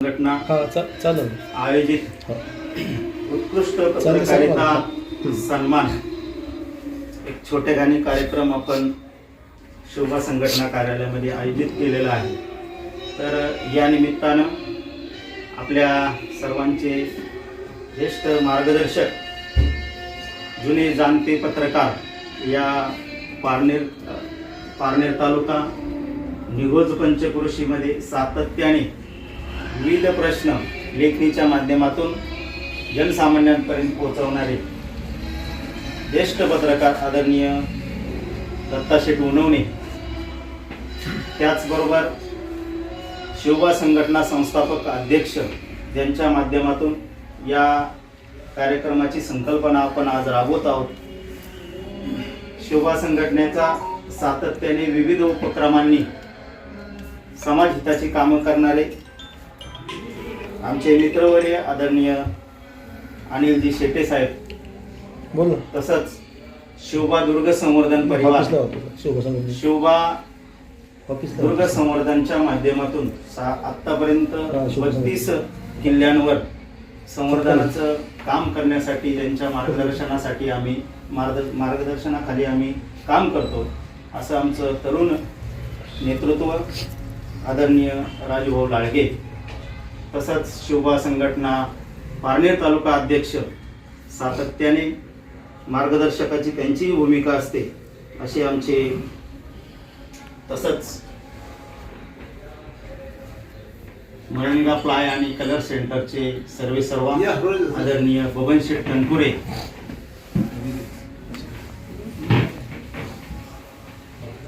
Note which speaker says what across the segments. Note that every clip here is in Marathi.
Speaker 1: घटना
Speaker 2: चा चालेल
Speaker 1: आयोजित
Speaker 2: हो.
Speaker 1: उत्कृष्ट पत्रकारिता. सन्मान एक छोटेखानी कार्यक्रम आपण शोभा संघटना कार्यालयामध्ये आयोजित केलेला आहे तर या निमित्तानं आपल्या सर्वांचे ज्येष्ठ मार्गदर्शक जुने जाणते पत्रकार या पारनेर पारनेर तालुका निगोज पंचक्रोशीमध्ये सातत्याने विविध प्रश्न लेखणीच्या माध्यमातून जनसामान्यांपर्यंत पोहोचवणारे ज्येष्ठ पत्रकार आदरणीय दत्ताशेठ उनवणे त्याचबरोबर शिवबा संघटना संस्थापक अध्यक्ष यांच्या माध्यमातून या कार्यक्रमाची संकल्पना आपण आज राबवत आहोत. शिवबा संघटनेचा सातत्याने विविध उपक्रमांनी समाजहिताची कामं करणारे आमचे मित्रवर्य आदरणीय अनिलजी शेटे साहेब.
Speaker 2: बोल
Speaker 1: तसंच शिवबा दुर्ग संवर्धन परिवार.
Speaker 2: सांगितलं
Speaker 1: शिवबा दुर्ग. संवर्धनच्या माध्यमातून सा आतापर्यंत बत्तीस किल्ल्यांवर संवर्धनाचं काम करण्यासाठी त्यांच्या मार्गदर्शनासाठी आम्ही मार्ग मार्गदर्शनाखाली आम्ही काम करतो असं आमचं तरुण नेतृत्व आदरणीय राजूभाऊ लाळगे. तसंच शिवबा संघटना पारनेर तालुका अध्यक्ष सातत्याने मार्गदर्शकाची त्यांचीही भूमिका असते असे आमचे तसंच मळंगा प्लाय आणि कलर सेंटरचे सर्वे सर्व आदरणीय बबन शेठ तनपुरे.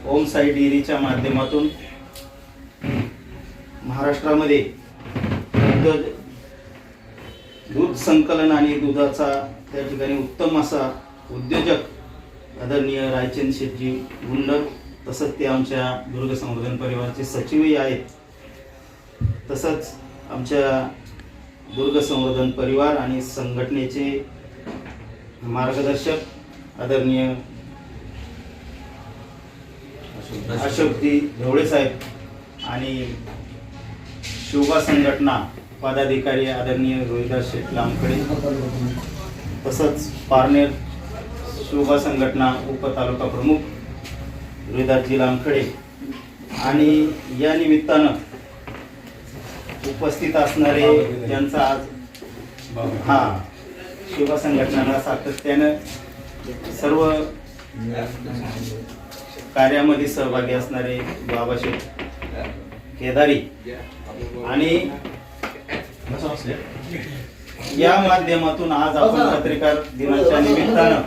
Speaker 1: ओम साई डेअरीच्या माध्यमातून महाराष्ट्रामध्ये दूध दूध संकलन आणि दुधाचा त्या ठिकाणी उत्तम असा उद्योजक आदरणीय रायचंद शेटजी गुंडर तसंच ते आमच्या दुर्ग संवर्धन परिवाराचे सचिवही आहेत. तसंच आमच्या दुर्ग संवर्धन परिवार आणि संघटनेचे मार्गदर्शक आदरणीय अशोकजी ढवळे साहेब आणि शिवबा संघटना पदाधिकारी आदरणीय रोहिदास शेठ लांबकडे तसंच पारनेर शोभा संघटना उपतालुका प्रमुख रोहिदासजी लांबकडे आणि या निमित्तानं उपस्थित असणारे ज्यांचा आज हा शोभा संघटनाला सातत्यानं सर्व कार्यामध्ये सहभागी असणारे बाबाशेठ केदारी आणि या माध्यमातून आज आपण पत्रकार दिनाच्या निमित्तानं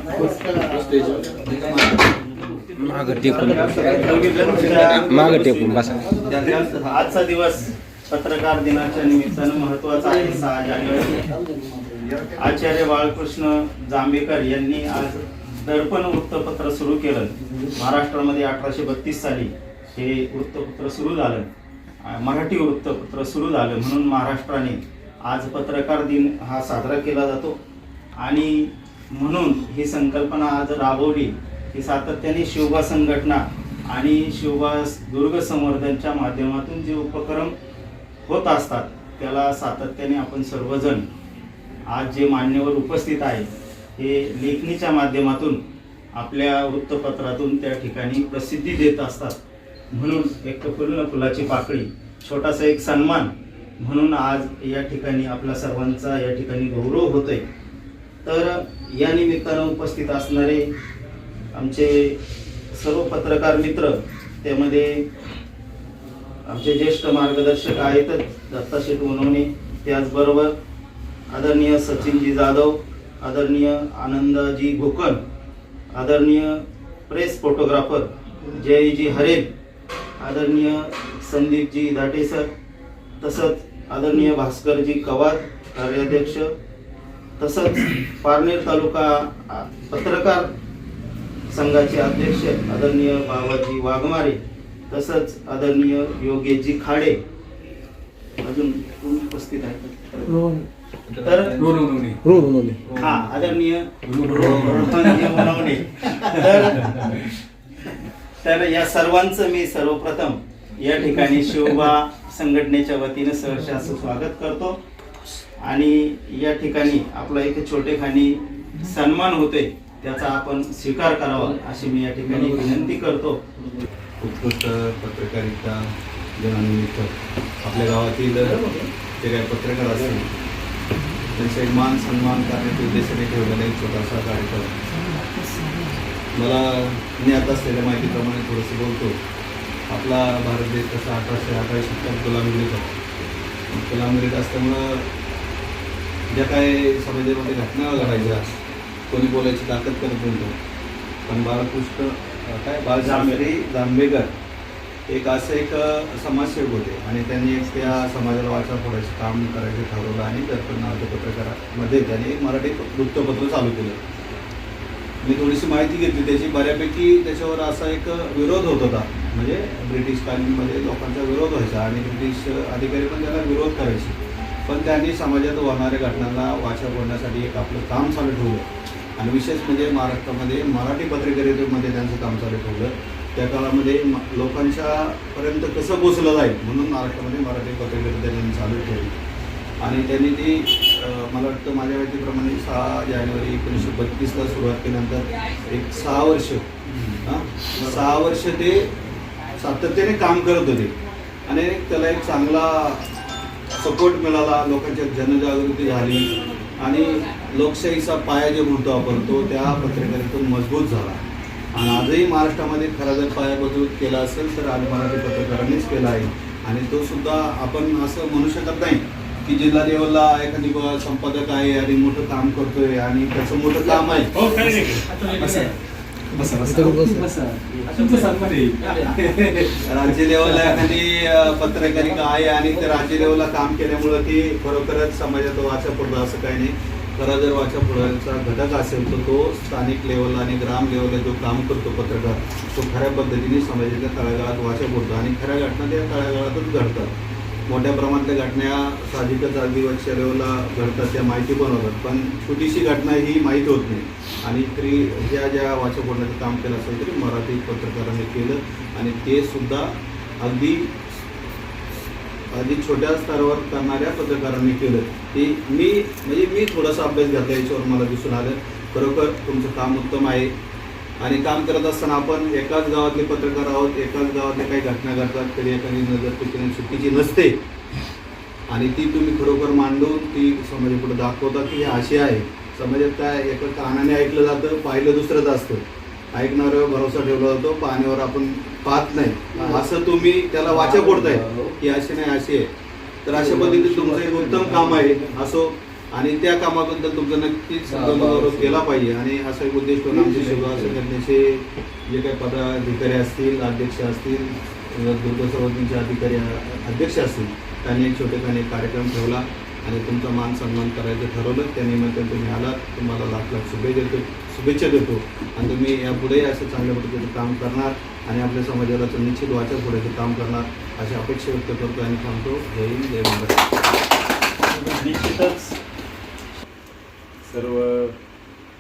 Speaker 1: आजचा दिवस पत्रकार दिनाच्या निमित्तानं महत्त्वाचा आहे सहा जानेवारी आचार्य बाळकृष्ण जांभेकर यांनी आज दर्पण वृत्तपत्र सुरू केलं. महाराष्ट्रामध्ये अठराशे बत्तीस साली हे वृत्तपत्र सुरू झालं. मराठी वृत्तपत्र सुरू झालं. म्हणून महाराष्ट्राने आज पत्रकार दिन हा साजरा केला जातो. आणि म्हणून ही संकल्पना आज राबवली. की सातत्याने शिवबा संघटना आणि शिवबा दुर्ग संवर्धनच्या माध्यमातून जे उपक्रम होत असतात त्याला सातत्याने आपण सर्वजण आज जे मान्यवर उपस्थित आहे हे लेखणीच्या माध्यमातून आपल्या वृत्तपत्रातून त्या ठिकाणी प्रसिद्धी देत असतात. म्हणून एक पूर्ण फुलाची पाकळी छोटासा एक सन्मान म्हणून आज या ठिकाणी आपला सर्वांचा या ठिकाणी गौरव होतोय. तर या निमित्तानं उपस्थित असणारे आमचे सर्व पत्रकार मित्र त्यामध्ये आमचे ज्येष्ठ मार्गदर्शक आहेतच दत्ताशेठ उनवणे त्याचबरोबर आदरणीय सचिनजी जाधव आदरणीय आनंदजी गोकण आदरणीय प्रेस फोटोग्राफर जयजी हरेल आदरणीय संदीपजी धाटेसर तसंच आदरणीय भास्करजी कवाद कार्याध्यक्ष तसंच पारनेर तालुका पत्रकार संघाचे अध्यक्ष आदरणीय बाबाजी वाघमारे तसंच आदरणीय योगेशजी खाडे. अजून कोण उपस्थित आहेत तर. हा आदरणीय तर या सर्वांचं मी सर्वप्रथम या ठिकाणी शिवबा संघटनेच्या वतीनं सहर्ष असं स्वागत करतो. आणि या ठिकाणी आपला एक छोटेखानी सन्मान होते त्याचा आपण स्वीकार करावा अशी मी या ठिकाणी विनंती करतो.
Speaker 3: उत्कृष्ट पत्रकारिता दिनानिमित्त आपल्या गावातील जे काही पत्रकार असतील त्यांचा एक मान सन्मान करण्याच्या उद्देशाने ठेवलेला एक छोटासा कार्यक्रम. मला मी आता असलेल्या माहितीप्रमाणे थोडंसं बोलतो. आपला भारत देश कसा अठराशे अठराशे शतकात गुलामगिरीत होता गुलामगिरीत असल्यामुळं ज्या काही समाजामध्ये घटना घडायच्या कोणी बोलायची ताकद करत नव्हतं. पण बाळकृष्ण काय? बाळशास्त्री जांभेकर. एक असं एक समाजसेवक होते. आणि त्यांनी एक त्या समाजाला वाचा फोडायचं काम करायचं ठरवलं आणि दर्पण नावाच्या पत्रकारामध्ये त्यांनी एक मराठी वृत्तपत्र चालू केलं. मी थोडीशी माहिती घेतली. त्याची बऱ्यापैकी त्याच्यावर असा एक विरोध होत होता. म्हणजे ब्रिटिश कालीनमध्ये लोकांचा विरोध व्हायचा आणि ब्रिटिश अधिकारी पण त्याला विरोध करायचे. पण त्यांनी समाजात होणाऱ्या घटनांना वाचा फोडण्यासाठी एक आपलं काम चालू ठेवलं. आणि विशेष म्हणजे महाराष्ट्रामध्ये मराठी पत्रकारितेमध्ये त्यांचं काम चालू ठेवलं. त्या काळामध्ये म- लोकांच्या पर्यंत कसं पोचलं जाईल म्हणून महाराष्ट्रामध्ये मराठी पत्रकारिता त्यांनी चालू ठेवली. आणि त्यांनी ती मला वाटतं माझ्या माहितीप्रमाणे सहा जानेवारी एकोणीसशे बत्तीसला सुरुवात केल्यानंतर एक सहा वर्ष हां सहा वर्ष ते सातत्याने काम करत होते. आणि त्याला एक चांगला सपोर्ट मिळाला लोकांच्या जनजागृती झाली आणि लोकशाहीचा पाया जे म्हणतो आपण तो त्या पत्रकारितेतून मजबूत झाला. आणि आजही महाराष्ट्रामध्ये खरा जर पाया मजबूत केला असेल तर आज मराठी पत्रकारांनीच केला आहे. आणि तो सुद्धा आपण असं म्हणू शकत नाही की जिल्हा लेवलला एखादी ब- संपादक आहे आणि मोठं काम करतोय आणि त्याचं मोठं काम आहे.
Speaker 2: बस.
Speaker 3: राज्य लेवलला एखादी पत्रकारिता आहे आणि त्या राज्य लेवलला काम केल्यामुळं ती खरोखरच समाजात वाचा पडलं असं काही नाही. खरा जर वाचा पुढाचा घटक असेल तर तो स्थानिक लेवलला आणि ग्राम लेवलला जो काम करतो पत्रकार तो खऱ्या पद्धतीने समाजाच्या तळागाळात वाचा पडतो आणि खऱ्या घटना त्या तळागाळातच घडतात. मोठ्या प्रमाणातल्या घटना साहजिकच आदिवासी लेवलला घडतात त्या माहिती पण होतात. पण छोटीशी घटना ही माहीत होत नाही. आणि तरी ज्या ज्या वाचा काम केलं असेल तरी मराठी पत्रकारांनी केलं. आणि ते सुद्धा अगदी अगदी छोट्या स्तरावर करणाऱ्या पत्रकारांनी केलं. ते मी म्हणजे मी थोडासा अभ्यास घातला याच्यावर मला दिसून आलं. खरोखर तुमचं काम उत्तम आहे. आणि काम करत असताना आपण एकाच गावातले पत्रकार आहोत एकाच गावातल्या काही घटना घडतात तरी एखादी नजर चुकीने चुकीची नसते. आणि ती तुम्ही खरोखर मांडून ती समाजापुढे दाखवता की हे अशी आहे. समाजात काय एका कानाने ऐकलं जातं पाहिलं दुसरंच असतं. ऐकणाऱ्यावर भरोसा ठेवला जातो पाहण्यावर आपण पाहत नाही. असं तुम्ही त्याला वाचा फोडताय की अशी नाही अशी आहे. तर अशा पद्धतीने तुमचं एक उत्तम काम आहे. असो आणि त्या कामाबद्दल तुमचा नक्कीच गौरव केला पाहिजे. आणि असा एक उद्देश ठेवून आमचे शिवगाव संघटनेचे जे काही पदाधिकारी असतील अध्यक्ष असतील दुर्ग अधिकारी अध्यक्ष असतील त्यांनी एक छोटेखानी कार्यक्रम ठेवला आणि तुमचा मान सन्मान करायचं ठरवलं. त्या निमित्ताने तुम्ही आलात. तुम्हाला लाख लाख शुभेच्छा देतो शुभेच्छा देतो. आणि तुम्ही यापुढे असं चांगल्या पद्धतीचं काम करणार आणि आपल्या समाजाला निश्चित वाचा पुढे काम करणार अशी अपेक्षा व्यक्त करतो आणि सांगतो जय हिंद जय महाराष्ट्र.
Speaker 1: निश्चितच
Speaker 4: सर्व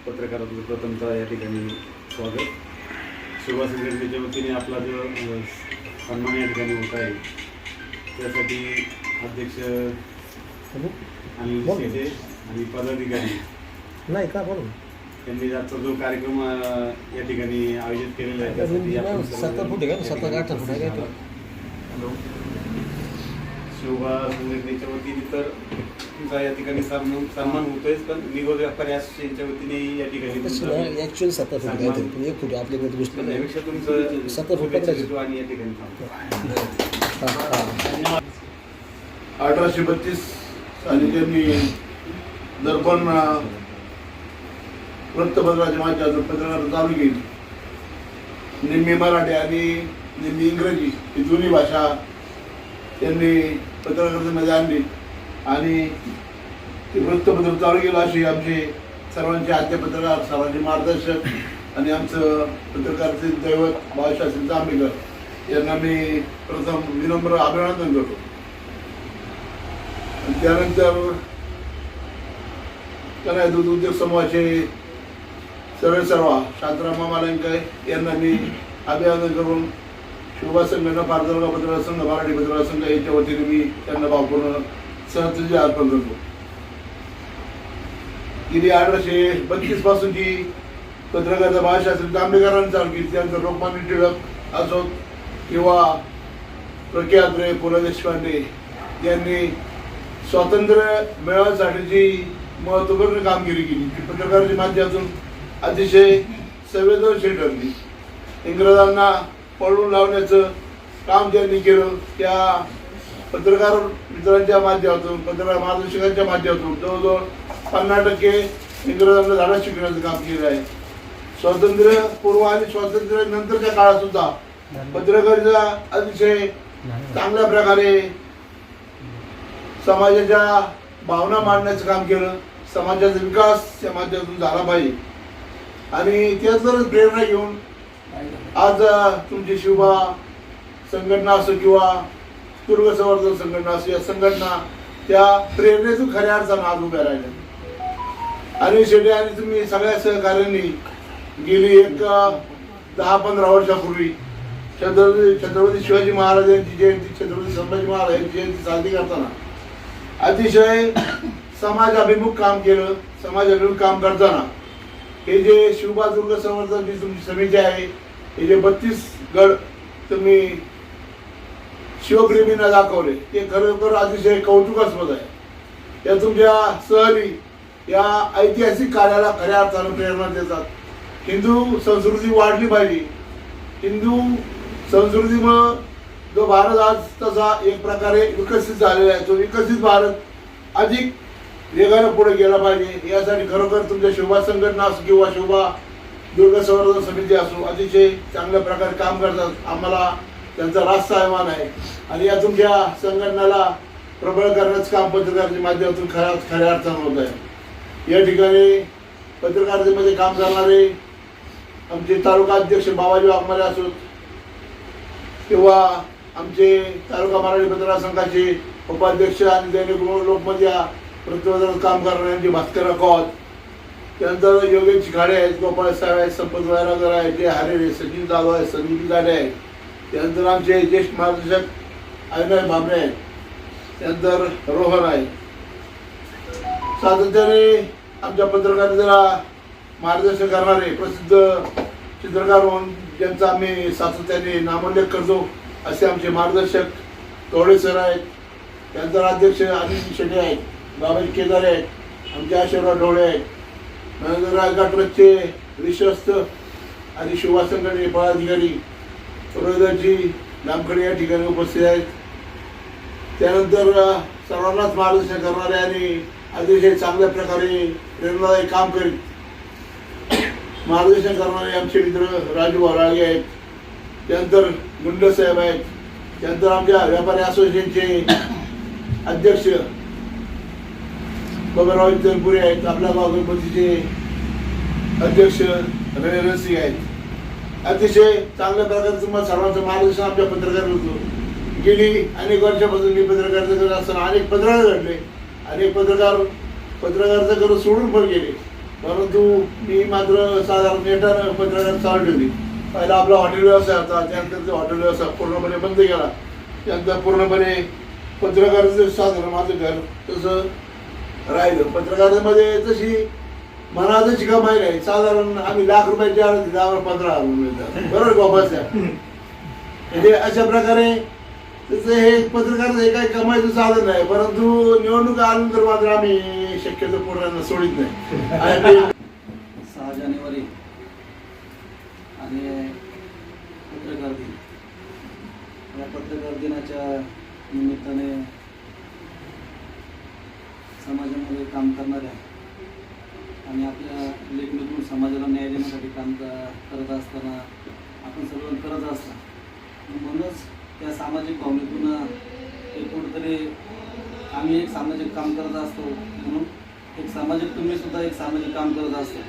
Speaker 4: पत्रकारांचं प्रथमतः या ठिकाणी स्वागत. शिवभा संघटनेच्या वतीने आपला जो सन्मान या ठिकाणी होत आहे त्यासाठी अध्यक्ष अनिल शेटे आणि पदाधिकारी
Speaker 2: नाही का बोल?
Speaker 4: त्यांनी आजचा जो कार्यक्रम या ठिकाणी आयोजित केलेला आहे त्यासाठी आपण सर्व? हॅलो. शिवभा संघटनेच्या वतीने तर तुमचा या ठिकाणी सन्मान सन्मान होतोय पण निगोज व्यापारी असोसिएशनच्या वतीने या ठिकाणी तुमचा
Speaker 2: ऍक्च्युअली सत्तर फूट काय पण एक फूट आपल्याकडे गोष्ट नाही.
Speaker 4: तुमचं
Speaker 2: फूट
Speaker 4: शुभेच्छा. देतो आणि या ठिकाणी थांबतो.
Speaker 2: हा, हा.
Speaker 5: अठराशे बत्तीस साली त्यांनी दर्पण अं, वृत्तपत्राच्या माध्यमातून पत्रकार चालू केली. निम्मी मराठी आणि निम्मी इंग्रजी ही दोन्ही भाषा त्यांनी पत्रकारितेमध्ये आणली. आणि ते वृत्तपत्र चालू केलं अशी आमचे सर्वांचे आद्यपत्रकार सर्वांचे मार्गदर्शक आणि आमचं पत्रकारचे दैवत बाळशास्त्री आंबेकर यांना मी प्रथम विनम्र अभिनंदन करतो. आणि त्यानंतर कन्या दूध उद्योग समूहाचे सर्व सर्व शांताराम मामालंकर यांना मी अभिवादन करून शिवभा संघटना पारदर्गा पत्रकार संघ मराठी पत्रकार संघ यांच्या वतीने मी त्यांना भावपूर्ण सहस्त्री अर्पण करतो गेली अठराशे बत्तीसपासून जी पत्रकारिता भाषा असेल जांभेकरांनी चालू केली त्यानंतर लोकमान्य टिळक असोत किंवा प्रख्यात रे पु ल देशपांडे यांनी स्वातंत्र्य मिळवण्यासाठीची महत्त्वपूर्ण कामगिरी केली ती पत्रकाराच्या माध्यमातून अतिशय संवेदनशील ठरली. इंग्रजांना पळून लावण्याचं काम त्यांनी केलं त्या पत्रकार मित्रांच्या माध्यमातून पत्रकार मार्गदर्शकांच्या माध्यमातून जवळजवळ पन्नास टक्के इंग्रजांना झाडा शिकण्याचं काम केलं आहे. स्वातंत्र्य पूर्व आणि स्वातंत्र्य नंतरच्या काळात सुद्धा पत्रकारिता अतिशय चांगल्या प्रकारे समाजाच्या भावना मांडण्याचं काम केलं. समाजाचा विकास समाजातून झाला पाहिजे. आणि त्यातच प्रेरणा घेऊन आज तुमची शिवबा संघटना असो किंवा दुर्ग संवर्धन संघटना असो या संघटना त्या प्रेरणेतून खऱ्या अर्थानं आज उभ्या राहिल्या. आणि शेवटी आणि तुम्ही सगळ्या सहकार्यांनी गेली एक दहा पंधरा वर्षापूर्वी छत्रपती छत्रपती शिवाजी महाराज यांची जयंती छत्रपती संभाजी महाराज यांची जयंती साजरी करताना अतिशय समाजाभिमुख काम केलं समाजाभिमुख काम करताना हे जे शिवबा दुर्ग संवर्धन जी तुमची समिती आहे हे जे बत्तीस गड तुम्ही शिवप्रेमींना दाखवले. ते खरोखर अतिशय कौतुकास्पद आहे. या तुमच्या सहली या ऐतिहासिक कार्याला खऱ्या अर्थानं प्रेरणा देतात. हिंदू संस्कृती वाढली पाहिजे. हिंदू संस्कृतीमुळं जो भारत आज तसा एक प्रकारे विकसित झालेला आहे तो विकसित भारत अधिक वेगानं पुढे गेला पाहिजे. यासाठी खरोखर तुमच्या शोभा संघटना असो किंवा शोभा दुर्ग संवर्धन समिती असो अतिशय चांगल्या प्रकारे काम करतात. आम्हाला त्यांचा रास्त अभिमान आहे. आणि या तुमच्या संघटनेला प्रबळ करण्याचं काम पत्रकाराच्या माध्यमातून खऱ्या खऱ्या अर्थानं होत आहे. या ठिकाणी पत्रकारितेमध्ये काम करणारे आमचे तालुका अध्यक्ष बाबाजी वाघमारे असोत किंवा आमचे तालुका मराठी पत्रकार संघाचे उपाध्यक्ष आणि दैनिक लोकमध्ये प्रतिबंधात काम करणाऱ्यांचे भास्कर अकॉत. त्यानंतर योगेश खाडे आहेत गोपाळ साहेब आहेत संपत वैरागर आहे जय हरे आहे सचिन जाधव आहे संदीप गाडे आहे त्यानंतर आमचे ज्येष्ठ मार्गदर्शक अविनाश भाबरे आहेत. त्यानंतर रोहन आहे. सातत्याने आमच्या पत्रकारितेला मार्गदर्शन करणारे प्रसिद्ध चित्रकार म्हणून ज्यांचा आम्ही सातत्याने नामोल्लेख करतो असे आमचे मार्गदर्शक तोडे सर आहेत. त्यानंतर अध्यक्ष अनिल शेटे आहेत बाबाजी केदारे आहेत आमचे आशीर्वाद ढोळे आहेत. नरेंद्र राजघाट ट्रस्टचे विश्वस्त आणि शिवा पदाधिकारी रोहिदासजी लांबकडे या ठिकाणी उपस्थित आहेत. त्यानंतर सर्वांनाच मार्गदर्शन करणारे आणि अतिशय चांगल्या प्रकारे प्रेरणादायी काम करीत मार्गदर्शन करणारे आमचे मित्र राजू वराळे आहेत. त्यानंतर गुंड साहेब आहेत. त्यानंतर आमच्या व्यापारी असोसिएशनचे अध्यक्ष बबनराव तनपुरे आहेत. आपल्या गाव गणपतीचे अध्यक्ष रवी सिंग आहेत. अतिशय चांगल्या प्रकारे तुम्हाला सर्वांचं मार्गदर्शन आमच्या पत्रकार होतो. गेली अनेक वर्षापासून मी पत्रकारिता करत असताना अनेक पत्रकार घडले. अनेक पत्रकार पत्रकारिता करत सोडून पण गेले. परंतु मी मात्र साधारण नेटानं पत्रकार चालू ठेवली. पहिला आपला हॉटेल व्यवसाय होता त्यानंतर तो हॉटेल व्यवसाय पूर्णपणे बंद केला. त्यानंतर पूर्णपणे पत्रकारितेचं साधारण माझं घर तसं राहिलं. पत्रकारामध्ये तशी मला ज कमाई आहे साधारण आम्ही लाख रुपयाची आरती दहा पंधरा हजार मिळतात. बरोबर गोपास म्हणजे अशा प्रकारे त्याचं हे पत्रकार हे काही कमाईचं साधन नाही परंतु निवडणूक आल्यानंतर मात्र आम्ही शक्यतो पोरांना सोडित नाही.
Speaker 6: सहा जानेवारी आणि पत्रकार दिन. या पत्रकार दिनाच्या निमित्ताने समाजामध्ये काम करणाऱ्या आणि आपल्या लेखणीतून समाजाला न्याय देण्यासाठी काम करत असताना आपण सर्व करत असता. म्हणूनच त्या सामाजिक भावनेतून एक कुठंतरी आम्ही एक सामाजिक काम करत असतो म्हणून एक सामाजिक तुम्ही सुद्धा एक सामाजिक काम करत असतो.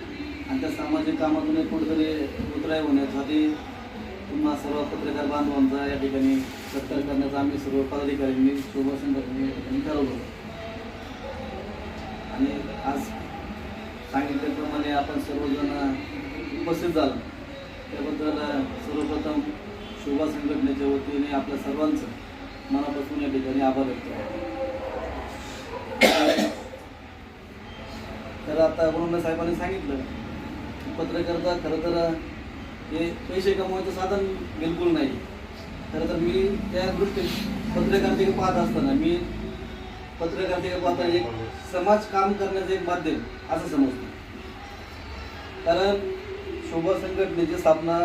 Speaker 6: आणि त्या सामाजिक कामातून एक कुठंतरी उतराय होण्यासाठी तुम्हाला सर्व पत्रकार बांधवांचा या ठिकाणी सत्कार करण्याचा आम्ही सर्व पदाधिकाऱ्यांनी शोभा संघटनेने या ठिकाणी ठरवलं आणि आज सांगितल्याप्रमाणे आपण सर्वजण उपस्थित झालो. त्याबद्दल सर्वप्रथम शोभा संघटनेच्या वतीने आपल्या सर्वांचं मनापासून या ठिकाणी आभार व्यक्त तर आता अरुण साहेबांनी सांगितलं पत्रकारिता खरं तर हे पैसे कमवायचं साधन बिलकुल नाही. खरं तर मी त्या दृष्टीने पत्रकारिता पाहत असताना मी पत्रकारिता एक समाज काम करण्याचं एक माध्यम असं समजतो. कारण शोभा संघटनेची स्थापना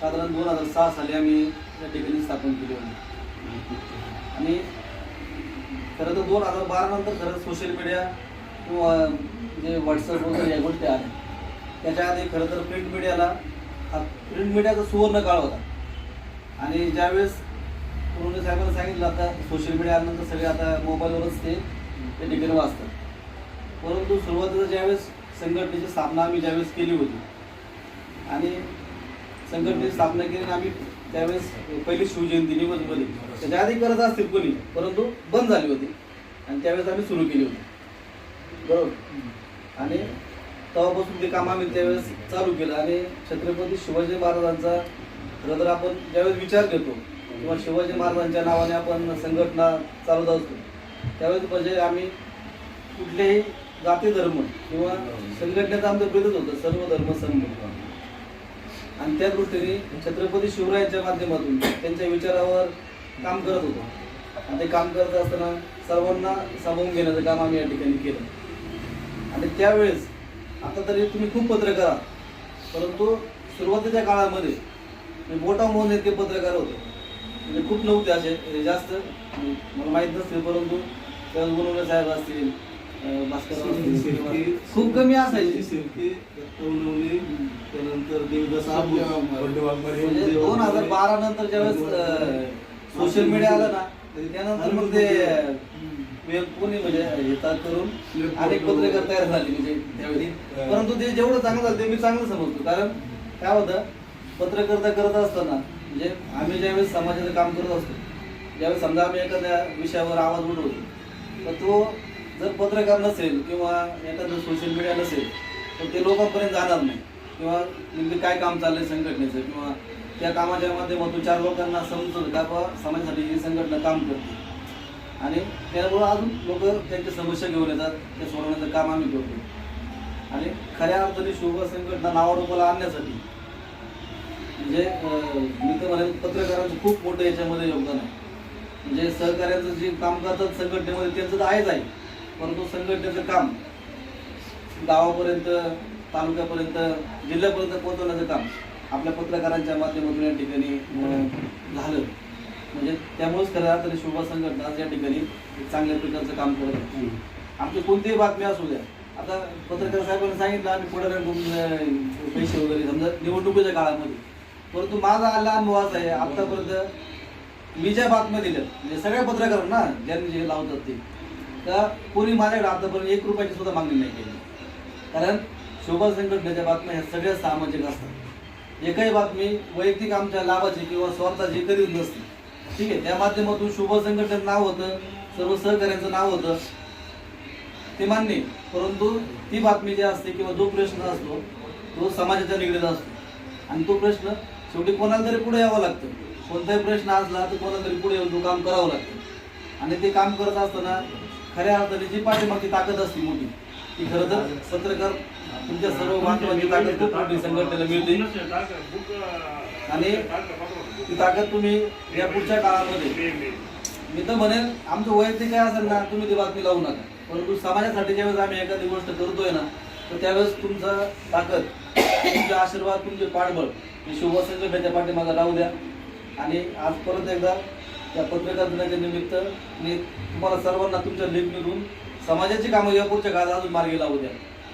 Speaker 6: साधारण दोन हजार सहा साली आम्ही या ठिकाणी स्थापन केली होती. आणि खरं तर दोन हजार बारा नंतर खरं सोशल मीडिया किंवा जे व्हॉट्सअप वगैरे या गोष्टी आल्या. त्याच्या आधी खरं तर प्रिंट मीडियाला हा प्रिंट मीडियाचा सुवर्ण काळ होता. आणि ज्यावेळेस पूर्ण साहेबांना सांगितलं आता सोशल मीडिया आल्यानंतर सगळे आता मोबाईलवरच ते ते ठिकाणी वाचतात. परंतु सुरुवातीला ज्यावेळेस संघटनेची स्थापना आम्ही ज्यावेळेस केली होती आणि संघटनेची स्थापना केली आम्ही त्यावेळेस पहिली शिवजयंती निवडमध्ये त्याच्या आधी करत असतील कोणी परंतु बंद झाली होती. आणि त्यावेळेस आम्ही सुरू केली होती. बरोबर? आणि तेव्हापासून ते काम आम्ही त्यावेळेस चालू केलं. आणि छत्रपती शिवाजी महाराजांचा खरं तर आपण ज्यावेळेस विचार घेतो किंवा शिवाजी महाराजांच्या नावाने आपण संघटना चालवत असतो. त्यावेळेस म्हणजे आम्ही कुठलेही जाती धर्म किंवा संघटनेचं आमचं भेदच होतं सर्व धर्म समूह. आणि त्या दृष्टीने छत्रपती शिवरायांच्या माध्यमातून त्यांच्या विचारावर काम करत होतो. आणि ते काम करत असताना सर्वांना सामावून घेण्याचं काम आम्ही या ठिकाणी केलं. आणि त्यावेळेस आता तरी तुम्ही खूप पत्रकार आहात. परंतु सुरुवातीच्या काळामध्ये मी मोठा मोहन इतके पत्रकार होतो. म्हणजे खूप नव्हते असे हे जास्त मला माहीत नसतील परंतु त्यावेळेस गुणवणे साहेब असतील भास्कर खूप कमी असायचे.
Speaker 5: त्यानंतर देवदास
Speaker 6: म्हणजे दोन हजार बारा नंतर ज्यावेळेस सोशल मीडिया आलं ना त्यानंतर मग ते कोणी म्हणजे येतात करून अनेक पत्रकार तयार झाले म्हणजे त्यावेळी. परंतु ते जेवढं चांगलं झालं ते मी चांगलं समजतो. कारण काय होतं पत्रकारिता करत असताना म्हणजे आम्ही ज्यावेळेस समाजाचं काम करत असतो ज्यावेळेस समजा आम्ही एखाद्या विषयावर आवाज उठवतो तर तो जर पत्रकार नसेल किंवा एखादं सोशल मीडिया नसेल तर ते लोकांपर्यंत जाणार नाही. किंवा नेमकं काय काम चाललंय संघटनेचं किंवा त्या कामाच्या माध्यमातून चार लोकांना समजतं का बाबा समाजासाठी ही संघटना काम करते. आणि त्यामुळं अजून लोक त्यांच्या समस्या घेऊन येतात ते सोडवण्याचं काम आम्ही करतो. आणि खऱ्या अर्थाने शुभ संघटना नावारूपाला आणण्यासाठी म्हणजे मी तर म्हणेन पत्रकारांचं खूप मोठं याच्यामध्ये योगदान आहे. म्हणजे सहकार्याचं जे काम करतात संघटनेमध्ये त्यांचं तर आहेच आहे. परंतु संघटनेचं काम गावापर्यंत तालुक्यापर्यंत जिल्ह्यापर्यंत पोहोचवण्याचं काम आपल्या पत्रकारांच्या माध्यमातून या ठिकाणी झालं. म्हणजे त्यामुळेच खऱ्या अर्थाने शुभ संघटना आज या ठिकाणी चांगल्या प्रकारचं काम करत आहे. आमची कोणतीही बातमी असू द्या. आता पत्रकार साहेबांनी सांगितलं आम्ही पुढे पैसे वगैरे समजा निवडणुकीच्या काळामध्ये परंतु माझा आला अनुभव आहे आतापर्यंत मी ज्या बातम्या दिल्या म्हणजे सगळ्या पत्रकार ना ज्यांनी जे लावतात ते तर कोणी माझ्याकडे आतापर्यंत एक रुपयाची सुद्धा मागणी नाही केली. कारण शोभा संघटनेच्या बातम्या ह्या सगळ्या सामाजिक असतात. एकही बातमी वैयक्तिक आमच्या लाभाची किंवा स्वार्थाची कधीच नसते. ठीक आहे त्या माध्यमातून शोभा संघटनेचं नाव होतं सर्व सहकार्यांचं नाव होतं ते मान्य परंतु ती बातमी जी असते किंवा जो प्रश्न असतो तो समाजाच्या निगडीत असतो. आणि तो प्रश्न शेवटी कोणाला तरी पुढे यावं लागतं. कोणताही प्रश्न असला तर कोणाला तरी पुढे येऊन तो काम करावं लागतं. आणि ते काम करत असताना खऱ्या अर्थाने जी पाठीमागची ताकद असते मोठी ती खरं तर पत्रकार तुमच्या सर्व बांधवांची ताकद खूप मोठी संघटनेला मिळते. आणि ती ताकद तुम्ही या पुढच्या काळामध्ये मी तर म्हणेन आमचं वैयक्तिक काय असेल ना तुम्ही ती बातमी लावू नका. परंतु समाजासाठी ज्यावेळेस आम्ही एखादी गोष्ट करतोय ना तर त्यावेळेस तुमचा ताकद तुमचे आशीर्वाद तुमचे पाठबळ हे शुभ संघटनेच्या पाठीमागे लावू द्या. आणि आज परत एकदा त्या पत्रकार दिनाच्या निमित्त मी तुम्हाला सर्वांना तुमच्या लेखणीतून समाजाची कामं या पुढच्या काळात अजून मार्गी लावू द्या.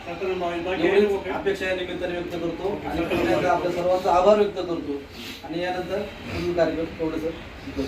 Speaker 6: एवढीच अपेक्षा या निमित्ताने व्यक्त करतो आणि आपल्या सर्वांचा आभार व्यक्त करतो. आणि यानंतर कार्यक्रम थोडंसं करतो